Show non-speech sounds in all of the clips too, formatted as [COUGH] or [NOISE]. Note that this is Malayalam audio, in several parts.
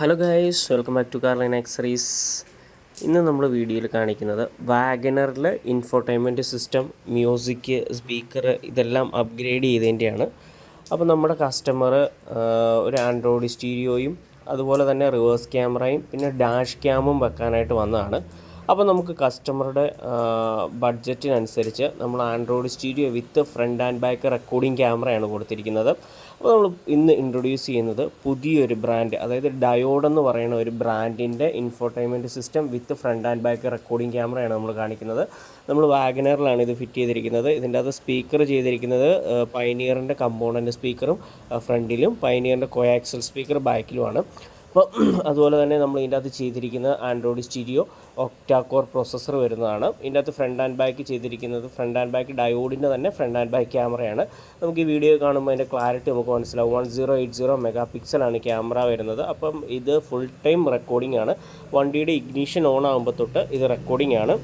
Hello guys welcome back to car line accessories ഇന്ന് നമ്മൾ വീഡിയോയിൽ കാണിക്കുന്നത് വാഗനറിൽ ഇൻഫോർടൈൻമെന്റ് സിസ്റ്റം മ്യൂസിക് സ്പീക്കർ ഇതെല്ലാം അപ്ഗ്രേഡ് ചെയ്തതിന്റെയാണ്. അപ്പോൾ നമ്മുടെ കസ്റ്റമർ ഒരു ആൻഡ്രോയിഡ് സ്റ്റീരിയോയും അതുപോലെ തന്നെ റിവേഴ്സ് ക്യാമറയും പിന്നെ ഡാഷ് ക്യാമും വെക്കാനായിട്ട് വന്നതാണ്. അപ്പോൾ നമുക്ക് കസ്റ്റമറുടെ ബഡ്ജറ്റിനനുസരിച്ച് നമ്മൾ Android stereo with front and back recording ക്യാമറയാണ് കൊടുത്തിരിക്കുന്നത്. അപ്പോൾ നമ്മൾ ഇന്ന് ഇൻട്രൊഡ്യൂസ് ചെയ്യുന്നത് പുതിയൊരു ബ്രാൻഡ് അതായത് ഡയോഡ് എന്ന് പറയുന്ന ഒരു ബ്രാൻഡിന്റെ infotainment system with front and back recording ക്യാമറയാണ് നമ്മൾ കാണിക്കുന്നത്. നമ്മൾ വാഗനറിലാണ് ഇത് ഫിറ്റ് ചെയ്തിരിക്കുന്നത്. ഇതിന്റെ അത് സ്പീക്കർ ചെയ്തിരിക്കുന്നത് പൈനിയറിന്റെ കമ്പോണന്റ് സ്പീക്കറും ഫ്രണ്ടിലും പൈനിയറിന്റെ കോയാക്സൽ സ്പീക്കർ ബാക്കിലുമാണ് അപ്പോൾ [CLEARS THROAT] അതുപോലെ തന്നെ നമ്മൾ ഇതിന്റെ അകത്ത് ചെയ്തിരിക്കുന്നത് ആൻഡ്രോയിഡ് സ്റ്റീരിയോ ഒക്ടാക്കോർ പ്രോസസ്സർ വരുന്നതാണ്. ഇതിന്റെ അകത്ത് ഫ്രണ്ട് ആൻഡ് ബാക്ക് ചെയ്തിരിക്കുന്നത് ഫ്രണ്ട് ആൻഡ് ബാക്ക് ഡയോഡിന്റെ തന്നെ ഫ്രണ്ട് ആൻഡ് ബാക്ക് ക്യാമറയാണ് നമുക്ക് ഈ വീഡിയോ കാണുമ്പോൾ അതിന്റെ ക്ലാരിറ്റി നമുക്ക് മനസ്സിലാവും. One zero eight zero mega പിക്സലാണ് camera വരുന്നത്. അപ്പം ഇത് ഫുൾ ടൈം റെക്കോർഡിംഗ് ആണ്. വണ്ടിയുടെ ഇഗ്നീഷൻ ഓൺ ആകുമ്പോൾ തൊട്ട് ഇത് റെക്കോർഡിംഗ് ആണ്.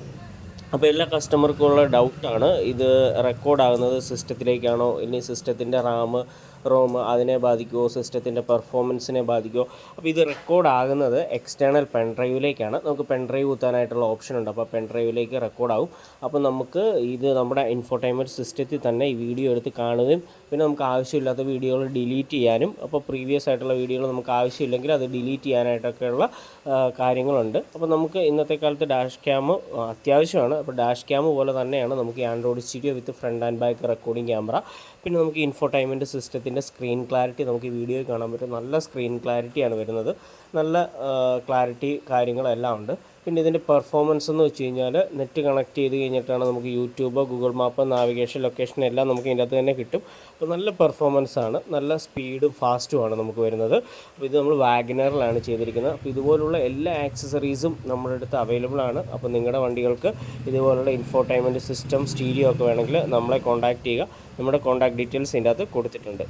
അപ്പോൾ എല്ലാ കസ്റ്റമർക്കും ഉള്ള ഡൗട്ടാണ് ഇത് റെക്കോർഡാകുന്നത് സിസ്റ്റത്തിലേക്കാണോ ഇനി സിസ്റ്റത്തിന്റെ റാം റോം അതിനെ ബാധിക്കുമോ സിസ്റ്റത്തിന്റെ പെർഫോമൻസിനെ ബാധിക്കുമോ അപ്പോൾ ഇത് റെക്കോർഡ് ആകുന്നത് എക്സ്റ്റേണൽ പെൻ ഡ്രൈവിലേക്കാണ് നമുക്ക് പെൻ ഡ്രൈവ് കുത്താനായിട്ടുള്ള ഓപ്ഷൻ ഉണ്ട്. അപ്പോൾ പെൻ ഡ്രൈവിലേക്ക് റെക്കോർഡാവും അപ്പോൾ നമുക്ക് ഇത് നമ്മുടെ ഇൻഫോർടൈൻമെന്റ് സിസ്റ്റത്തിൽ തന്നെ ഈ വീഡിയോ എടുത്ത് കാണുകയും പിന്നെ നമുക്ക് ആവശ്യമില്ലാത്ത വീഡിയോകൾ ഡിലീറ്റ് ചെയ്യാനും അപ്പോൾ പ്രീവിയസ് ആയിട്ടുള്ള വീഡിയോകൾ നമുക്ക് ആവശ്യമില്ലെങ്കിൽ അത് ഡിലീറ്റ് ചെയ്യാനായിട്ടൊക്കെയുള്ള കാര്യങ്ങളുണ്ട്. അപ്പോൾ നമുക്ക് ഇന്നത്തെ കാലത്ത് ഡാഷ് ക്യാം അത്യാവശ്യമാണ്. അപ്പോൾ ഡാഷ് ക്യാം പോലെ തന്നെയാണ് നമുക്ക് Android studio with front and back recording camera പിന്നെ നമുക്ക് ഇൻഫോർടൈൻമെന്റ് സിസ്റ്റത്തിന്റെ സ്ക്രീൻ ക്ലാരിറ്റി നമുക്ക് ഈ വീഡിയോയിൽ കാണാൻ പറ്റും. നല്ല സ്ക്രീൻ ക്ലാരിറ്റിയാണ് വരുന്നത്. നല്ല ക്ലാരിറ്റി കാര്യങ്ങളെല്ലാം ഉണ്ട്. പിന്നെ ഇതിന്റെ പെർഫോമൻസ് എന്ന് വെച്ച് കഴിഞ്ഞാൽ നെറ്റ് കണക്ട് ചെയ്ത് കഴിഞ്ഞിട്ടാണ് നമുക്ക് YouTube Google map navigation location എല്ലാം നമുക്ക് ഇതിന്റെ അകത്ത് തന്നെ കിട്ടും. അപ്പോൾ നല്ല പെർഫോമൻസ് ആണ്. നല്ല സ്പീഡും ഫാസ്റ്റുമാണ് നമുക്ക് വരുന്നത്. അപ്പോൾ ഇത് നമ്മൾ വാഗനറിലാണ് ചെയ്തിരിക്കുന്നത്. അപ്പോൾ ഇതുപോലുള്ള എല്ലാ ആക്സസറീസും നമ്മുടെ അടുത്ത് അവൈലബിൾ ആണ്. അപ്പോൾ നിങ്ങളുടെ വണ്ടികൾക്ക് ഇതുപോലുള്ള ഇൻഫോർടൈൻമെന്റ് സിസ്റ്റം സ്റ്റീരിയോ ഒക്കെ വേണമെങ്കിൽ നമ്മളെ കോൺടാക്റ്റ് ചെയ്യുക. നമ്മുടെ കോൺടാക്ട് ഡീറ്റെയിൽസ് ഇതിന്റെ അകത്ത് കൊടുത്തിട്ടുണ്ട്.